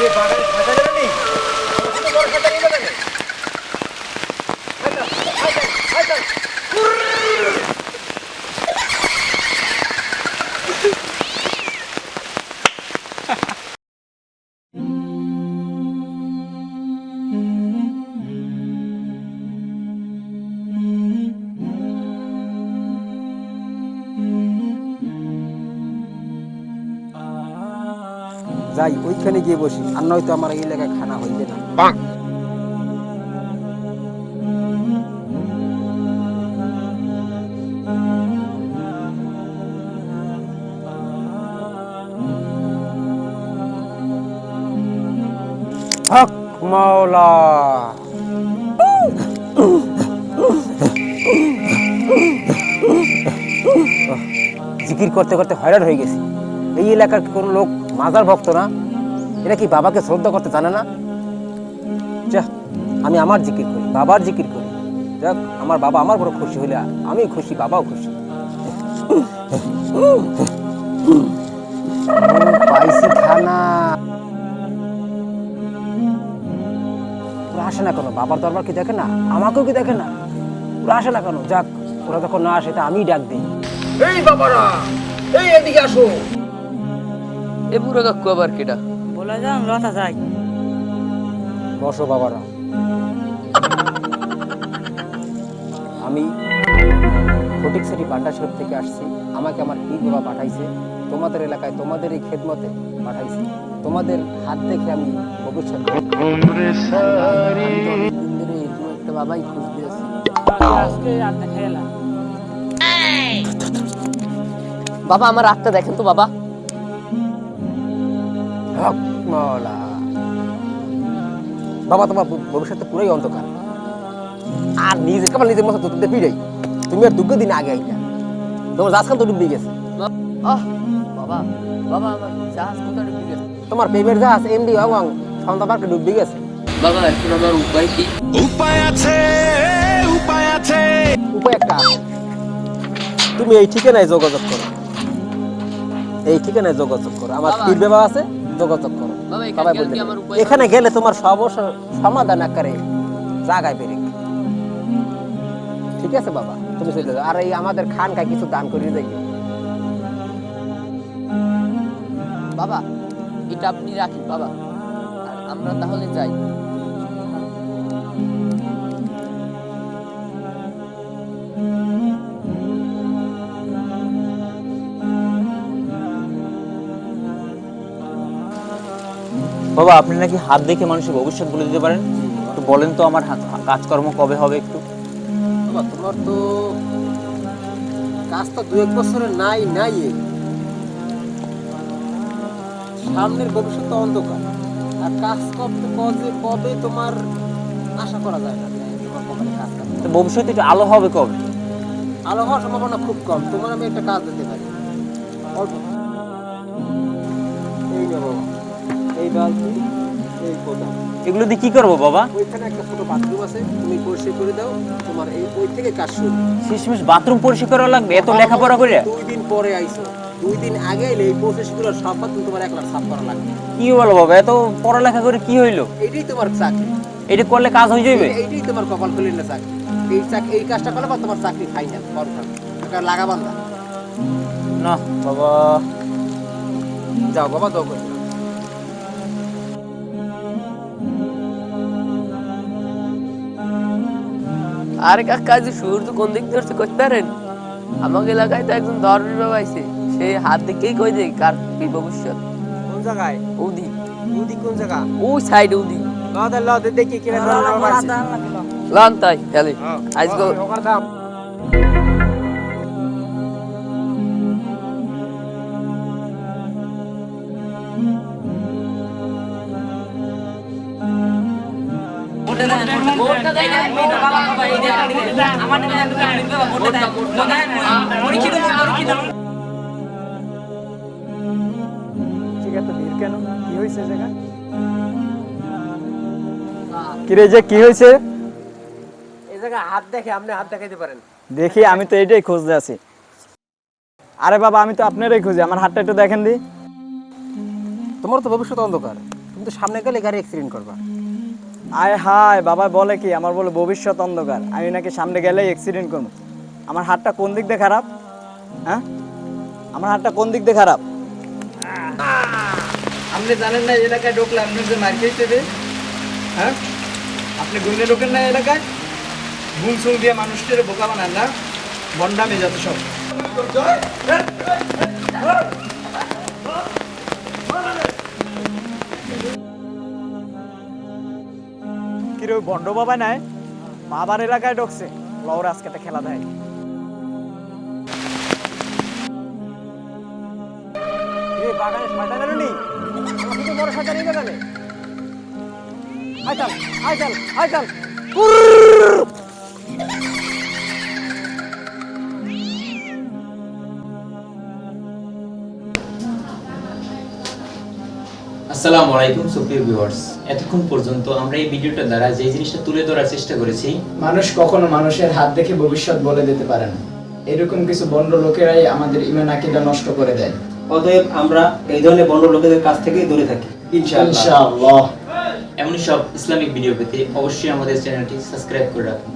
ये যাই ওইখানে গিয়ে বসি আর নয়তো আমার এই এলাকায় খানা হইবে না। হক মাওলা। জিকির করতে করতে হয়রান হয়ে গেছি। এই এলাকার কোন লোক মাজার ভক্ত না এরা কি বাবাকে শ্রদ্ধা করতে জানে না? যা আমি আমার জিকির করি, বাবার জিকির করি। যাক, আমার বাবা আমার বড় খুশি হইলে আমি খুশি, বাবাও খুশি। ওরা আসে না কেন? বাবার দরবার কি দেখে না? আমাকেও কি দেখে না? ওরা আসে না কেন? যাক, ওরা যখন না আসে তা আমি ডাক দিই। এই বাবারা, এই এদিকে আসো। এ বুড়ো কাকু আবার কেটা বলে যান লতা যাই। বসো বাবারা। আমি ফটিকসারি পান্ডা শরীফ থেকে আসছি। আমাকে আমার পীর বাবা পাঠাইছে। তোমাদের এলাকায় তোমাদের এই খেদমতে পাঠাইছে। তোমাদের হাত দেখে আমি ভবিষ্যৎ একটা বাবাই আজকে খেলাম বাবা আমার আত্মা দেখেন তো বাবা। হক মাওলা। বাবা তোমার ভ- ভবিষ্যৎ তো পুরোই অন্ধকার। আর নিজে কেবল নিজের মতো দুধ পিড়াই। তুমি আর দুগ্গ দিন আগে আইটা তোমার রাজখান তো ডুবে গেছে। আহ বাবা বাবা আমার জাহাজ কোথায় ডুবে গেছে? তোমার পেমের জাহাজ এমডি অং সন্ধ্যা পার্কে ডুবে গেছে। বাবা এখন আমার উপায় কি? উপায় আছে উপায় আছে। উপায় একটা। তুমি এই ঠিকানায় যোগাযোগ করো। এই ঠিকানায় যোগাযোগ করো। আমার। পীর বাবা আছে? যোগাযোগ করো। সবাই এখানে গেলে বলবে এখানে গেলে তোমার সমস্যা সমাধান আকারে জাগায় বেরিক ঠিক আছে বাবা তুমি চলে যাও। আর এই আমাদের খান খায় কিছু দান করিয়ে দেখি। বাবা এটা আপনি রাখেন বাবা। আর আমরা তাহলে যাই। বাবা আপনি নাকি হাত দেখে মানুষের ভবিষ্যৎ বলে দিতে পারেন? একটু বলেন তো আমার হাত- কাজকর্ম কবে হবে একটু। বাবা তোমার তো কাজ তো দু এক বছরে নাই নাই। সামনের ভবিষ্যৎ তো অন্ধকার। আর কাজ করতে কবে কবে তোমার আশা করা যায় না তো ভবিষ্যতে একটু আলো হবে কবে? আলো হওয়ার সম্ভাবনা খুব কম। তোমার আমি একটা কাজ দিতে পারি। অল্প। এই বাবা। এই বালতি এই কোদাল এগুলো দিয়ে কি করব বাবা? ওইখানে একটা ছোট বাথরুম আছে তুমি পরিষ্কার করে দাও তোমার এই ওই থেকে কাজ শুরু। শেষমেশ বাথরুম পরিষ্কার করা লাগবে এত লেখাপড়া করে? দুই দিন পরে আইছো দুই দিন আগে এলে এই প্রসেসগুলো সব বাথরুম তোমার একলা সাফ করা লাগবে। কি বলো বাবা এত পড়ালেখা করে কি হইল? এইটাই তোমার চাকরি। এটা করলে কাজ হয়ে যাবে এই- এইটাই তোমার কপাল খুলে না চাকরি। এই চাকরি এই কাজটা করলে বা তোমার চাকরি ফাইনাল কনফার্ম এটা লাগাবান না না বাবা। যাও বাবা দাও করে। আর কাকা যে সূর্য কোন দিক ধরছে করতে পারেন আমাকে এলাকায় তো একজন ধর্মের বাবা আছে সেই হাত দিকেই কই দেয় কার কি ভবিষ্যৎ কোন জায়গায় উদি উদি কোন জায়গা ওই সাইড উদি লদে লদে দেখি কিনা লান তাই খেলে আজকে কেন কি হয়েছে জায়গা কিরে যে কি হয়েছে? এই জায়গা হাত দেখে আপনি হাত দেখাইতে পারেন। দেখি আমি তো এটাই খুঁজতে আছি। আরে বাবা আমি তো আপনারই খুঁজি আমার হাতটা একটু দেখেন দি। তোমার তো ভবিষ্যৎ অন্ধকার। তুমি তো সামনে গেলে গাড়ি অ্যাক্সিডেন্ট করবা। আয় হায়, বাবা বলে কি? আমার বলে ভবিষ্যৎ অন্ধকার। আমি নাকি সামনে গেলেই অ্যাক্সিডেন্ট করব। আমার হাতটা কোন দিক দিয়ে খারাপ? হ্যাঁ? আমার হাতটা কোন দিক দিয়ে খারাপ? আপনি জানেন না এলাকায় ঢুকলে আপনি যে মার খেয়ে হ্যাঁ? আপনি গুনে ঢোকেন না এলাকায়? ভুল সুল দিয়ে মানুষটির বোকা বানান না? বন্ডামি যত সব। কিরে ওই বন্ড বাবা নাই বাবার এলাকায় ঢুকছে। লওর আজকে একটা খেলা দেয় বাগানে শয়তান এলো নি? তো বড় শয়তান এই বাগানে। আয় চাল আয় চাল আয় চল আসসালামু আলাইকুম সুপ্রিয় ভিউয়ার্স। এতক্ষণ পর্যন্ত আমরা এই ভিডিওটা দ্বারা যে জিনিসটা তুলে ধরার চেষ্টা করেছি মানুষ কখনো মানুষের হাত দেখে ভবিষ্যৎ বলে দিতে পারে না। এরকম কিছু বন্ড লোকেরাই আমাদের ইমান আকিদা নষ্ট করে দেয়। অতএব আমরা এই ধরনের বড় লোকেদের কাছ থেকেই দূরে থাকি ইনশাআল্লাহ। এমনই সব ইসলামিক ভিডিও পেতে অবশ্যই আমাদের চ্যানেলটি সাবস্ক্রাইব করে রাখুন।